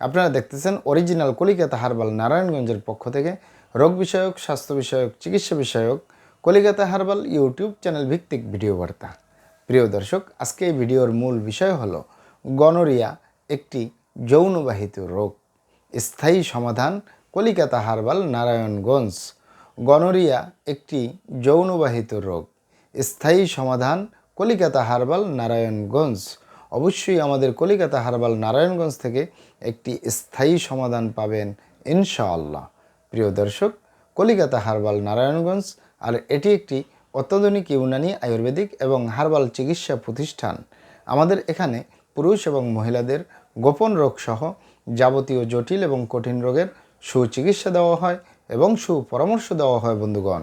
আপনারা দেখতেছেন original Calcutta herbal নারায়ণগঞ্জের পক্ষ থেকে রোগ বিষয়ক স্বাস্থ্য বিষয়ক চিকিৎসা বিষয়ক কলিকাতা হারবাল ইউটিউব চ্যানেল ভিত্তিক ভিডিও বার্তা। প্রিয় দর্শক, আজকে এই ভিডিওর মূল বিষয় হলো গনোরিয়া, একটি যৌনবাহিত রোগ। স্থায়ী সমাধান কলিকাতা হারবাল নারায়ণগঞ্জ। গনোরিয়া একটি যৌনবাহিত রোগ। স্থায়ী সমাধান কলিকাতা হারবাল নারায়ণগঞ্জ। অবশ্যই আমাদের কলিকাতা হারবাল নারায়ণগঞ্জ থেকে একটি স্থায়ী সমাধান পাবেন, ইনশাআল্লাহ। প্রিয় দর্শক, কলিকাতা হারবাল নারায়ণগঞ্জ, আর এটি একটি অত্যাধুনিক ইউনানি আয়ুর্বেদিক এবং হারবাল চিকিৎসা প্রতিষ্ঠান। আমাদের এখানে পুরুষ এবং মহিলাদের গোপন রোগসহ যাবতীয় জটিল এবং কঠিন রোগের সুচিকিৎসা দেওয়া হয় এবং সুপরামর্শ দেওয়া হয় বন্ধুগণ।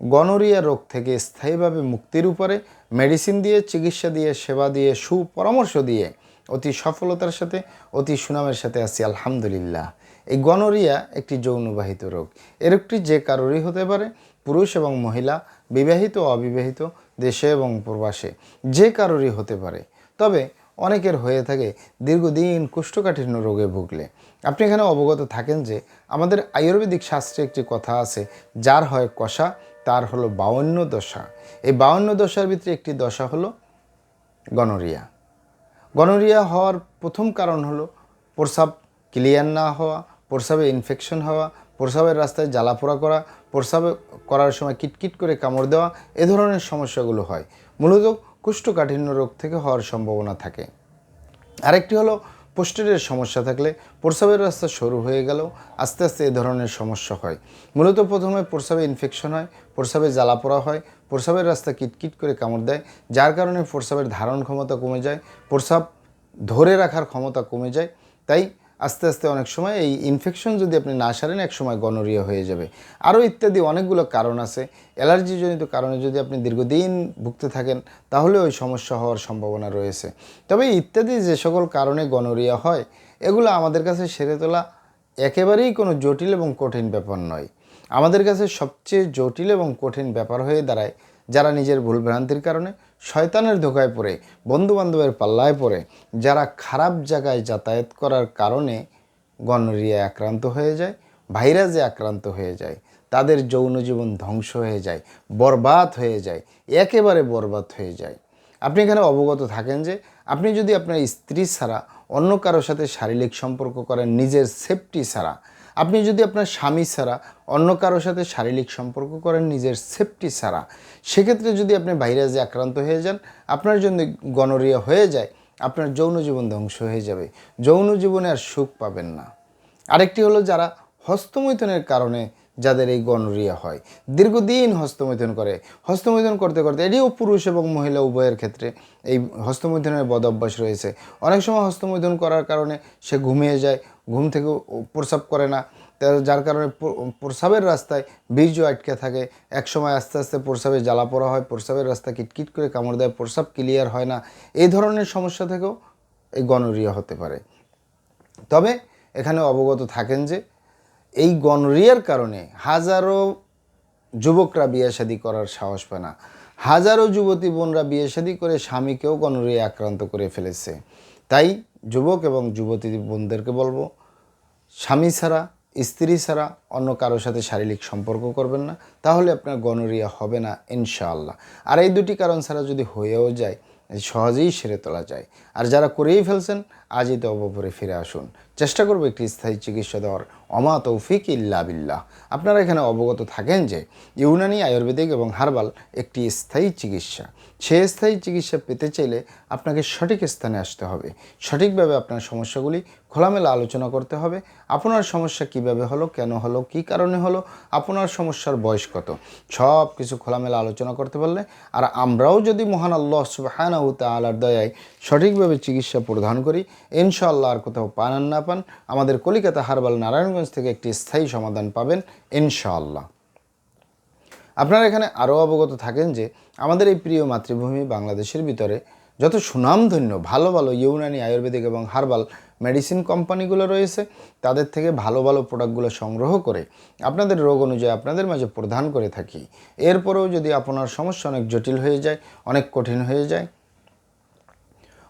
গনোরিয়া রোগ থেকে স্থায়ীভাবে মুক্তির উপরে মেডিসিন দিয়ে, চিকিৎসা দিয়ে, সেবা দিয়ে, সুপরামর্শ দিয়ে অতি সফলতার সাথে, অতি সুনামের সাথে আছি, আলহামদুলিল্লাহ। এই গনোরিয়া একটি যৌনবাহিত রোগ। এ রোগটি যে কারোরই হতে পারে, পুরুষ এবং মহিলা, বিবাহিত অবিবাহিত, দেশে এবং প্রবাসে, যে কারোরই হতে পারে। তবে অনেকের হয়ে থাকে দীর্ঘদিন কোষ্ঠকাঠিন্য রোগে ভুগলে। আপনি এখানে অবগত থাকেন যে আমাদের আয়ুর্বেদিক শাস্ত্রে একটি কথা আছে, যার হয় কষা তার হলো বাউন্ন দশা। এই বাউন্ন দশার ভিতরে একটি দশা হলো গনোরিয়া। গনোরিয়া হওয়ার প্রথম কারণ হলো প্রস্রাব ক্লিয়ার না হওয়া প্রস্রাবে ইনফেকশন হওয়া প্রস্রাবের রাস্তায় জ্বালাপোড়া করা প্রস্রাবে করার সময় কিটকিট করে কামড় দেওয়া, এ ধরনের সমস্যাগুলো হয়। মূলত কুষ্ঠকাঠিন্য রোগ থেকে হওয়ার সম্ভাবনা থাকে। আরেকটি হলো পোস্টেরের সমস্যা থাকলে প্রস্রাবের রাস্তা সরু হয়ে গেলেও আস্তে আস্তে এ ধরনের সমস্যা হয়। মূলত প্রথমে প্রস্রাবে ইনফেকশন হয়, প্রস্রাবে জ্বালা পোড়া হয়, প্রস্রাবের রাস্তা কিটকিট করে কামড় দেয়, যার কারণে প্রস্রাবের ধারণ ক্ষমতা কমে যায়, প্রস্রাব ধরে রাখার ক্ষমতা কমে যায়, তাই আস্তে আস্তে অনেক সময় এই ইনফেকশন যদি আপনি না সারেন এক সময় গনোরিয়া হয়ে যাবে। আরও ইত্যাদি অনেকগুলো কারণ আছে। অ্যালার্জিজনিত কারণে যদি আপনি দীর্ঘদিন ভুগতে থাকেন, তাহলে ওই সমস্যা হওয়ার সম্ভাবনা রয়েছে। তবে ইত্যাদি যে সকল কারণে গনোরিয়া হয়, এগুলো আমাদের কাছে সেরে তোলা একেবারেই কোনো জটিল এবং কঠিন ব্যাপার নয়। আমাদের কাছে সবচেয়ে জটিল এবং কঠিন ব্যাপার হয়ে দাঁড়ায় যারা নিজের ভুলভ্রান্তির কারণে শয়তানের ধোকায় পড়ে, বন্ধুবান্ধবের পাল্লায় পড়ে, যারা খারাপ জায়গায় যাতায়াত করার কারণে গনোরিয়া আক্রান্ত হয়ে যায়, ভাইরাসে আক্রান্ত হয়ে যায়, তাদের যৌন জীবন ধ্বংস হয়ে যায়, বরবাদ হয়ে যায়, একেবারে বরবাদ হয়ে যায়। আপনি এখানে অবগত থাকেন যে আপনি যদি আপনার স্ত্রী ছাড়া অন্য কারোর সাথে শারীরিক সম্পর্ক করেন, নিজের সেফটি ছাড়া আপনি যদি আপনার স্বামী ছাড়া অন্য কারোর সাথে শারীরিক সম্পর্ক করেন, নিজের সেফটি ছাড়া, সেক্ষেত্রে যদি আপনি ভাইরাসে আক্রান্ত হয়ে যান, আপনার জন্য গনোরিয়া হয়ে যায়, আপনার যৌন জীবন ধ্বংস হয়ে যাবে। যৌন জীবনে আর সুখ পাবেন না। আরেকটি হলো যারা হস্তমৈথনের কারণে যাদের এই গনোরিয়া হয়। দীর্ঘদিন হস্তমৈথন করে। হস্তমৈথুন করতে করতে এটিও পুরুষ এবং মহিলা উভয়ের ক্ষেত্রে এই হস্তমৈথনের বদ অভ্যাস রয়েছে। অনেক সময় হস্তমৈথন করার কারণে সে ঘুমিয়ে যায় ঘুম থেকে প্রস্রাব করে না। যার কারণে প্র- প্রস্রাবের রাস্তায় বীর্য আটকে থাকে। এক সময় আস্তে আস্তে প্রস্রাবে জ্বালা পড়া হয় প্রস্রাবের রাস্তা কিটকিট করে কামড় দেয় প্রস্রাব ক্লিয়ার হয় না। এই ধরনের সমস্যা থেকেও এই গনোরিয়া হতে পারে। তবে এখানে অবগত থাকেন যে, এই গনোরিয়ার কারণে হাজারো যুবকরা বিয়ে শাদী করার সাহস পায় না। হাজারো যুবতী বোনরা বিয়ে করে স্বামীকেও গনোরিয়া আক্রান্ত করে ফেলেছে। তাই যুবক এবং যুবতী বোনদেরকে বলব, স্বামী ছাড়া, স্ত্রী ছাড়া অন্য কারোর সাথে শারীরিক সম্পর্ক করবেন না। তাহলে আপনার গনোরিয়া হবে না, ইনশাআল্লাহ। আর এই দুটি কারণ ছাড়া যদি হয়েও যায় সহজেই সেরে তোলা যায়। আর যারা করেই ফেলছেন, আজই তো অবপরে ফিরে আসুন। চেষ্টা করব একটি স্থায়ী চিকিৎসা দেওয়ার। অমা তৌফিক ইল্লা বিল্লাহ। আপনারা এখানে অবগত থাকেন যে, ইউনানি, আয়ুর্বেদিক এবং হার্বাল একটি স্থায়ী চিকিৎসা। সে স্থায়ী চিকিৎসা পেতে চাইলে আপনাকে সঠিক স্থানে আসতে হবে। সঠিকভাবে আপনার সমস্যাগুলি খোলামেলা আলোচনা করতে হবে। আপনার সমস্যা কীভাবে হলো, কেন হলো, কি কারণে হলো, আপনার সমস্যার বয়স কত? সব কিছু খোলামেলা আলোচনা করতে পারলে, আর আমরাও যদি মহান আল্লাহ সুবাহানাহু তাআলার দয়ায় সঠিকভাবে চিকিৎসা প্রদান করি। ইনশাআল্লাহ আর কোথাও পান আর না পান। আমাদের কলিকাতা হারবাল নারায়ণগঞ্জ থেকে একটি স্থায়ী সমাধান পাবেন ইনশাআল্লাহ। আপনারা এখানে আরও অবগত থাকেন যে আমাদের এই প্রিয় মাতৃভূমি বাংলাদেশের ভিতরে যত সুনামধন্য, ভালো ভালো ইউনানি আয়ুর্বেদিক এবং হার্বাল মেডিসিন কোম্পানিগুলো রয়েছে, তাদের থেকে ভালো ভালো প্রোডাক্টগুলো সংগ্রহ করে আপনাদের রোগ অনুযায়ী আপনাদের মাঝে প্রদান করে থাকি। এরপরেও যদি আপনার সমস্যা অনেক জটিল হয়ে যায়, অনেক কঠিন হয়ে যায়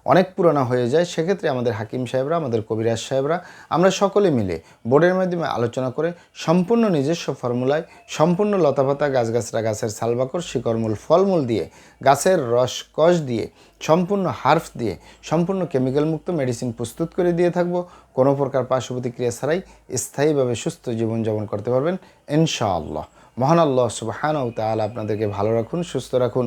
অনেক পুরানো হয়ে যায়, সেক্ষেত্রে আমাদের হাকিম সাহেবরা, আমাদের কবিরাজ সাহেবরা, আমরা সকলে মিলে বোর্ডের মাধ্যমে আলোচনা করে সম্পূর্ণ নিজস্ব ফর্মুলায়, সম্পূর্ণ লতাপাতা গাছগাছরা গাছের সালবাকর শিকড়মূল, ফলমূল দিয়ে, গাছের রস, কষ দিয়ে, সম্পূর্ণ হার্ফ দিয়ে, সম্পূর্ণ কেমিক্যাল মুক্ত মেডিসিন প্রস্তুত করে দিয়ে থাকব। কোনো প্রকার পার্শ্ব প্রতিক্রিয়া ছাড়াই স্থায়ীভাবে সুস্থ জীবনযাপন করতে পারবেন, ইনশাআল্লাহ। মহান আল্লাহ সুবাহান ও তাআলা আপনাদেরকে ভালো রাখুন, সুস্থ রাখুন।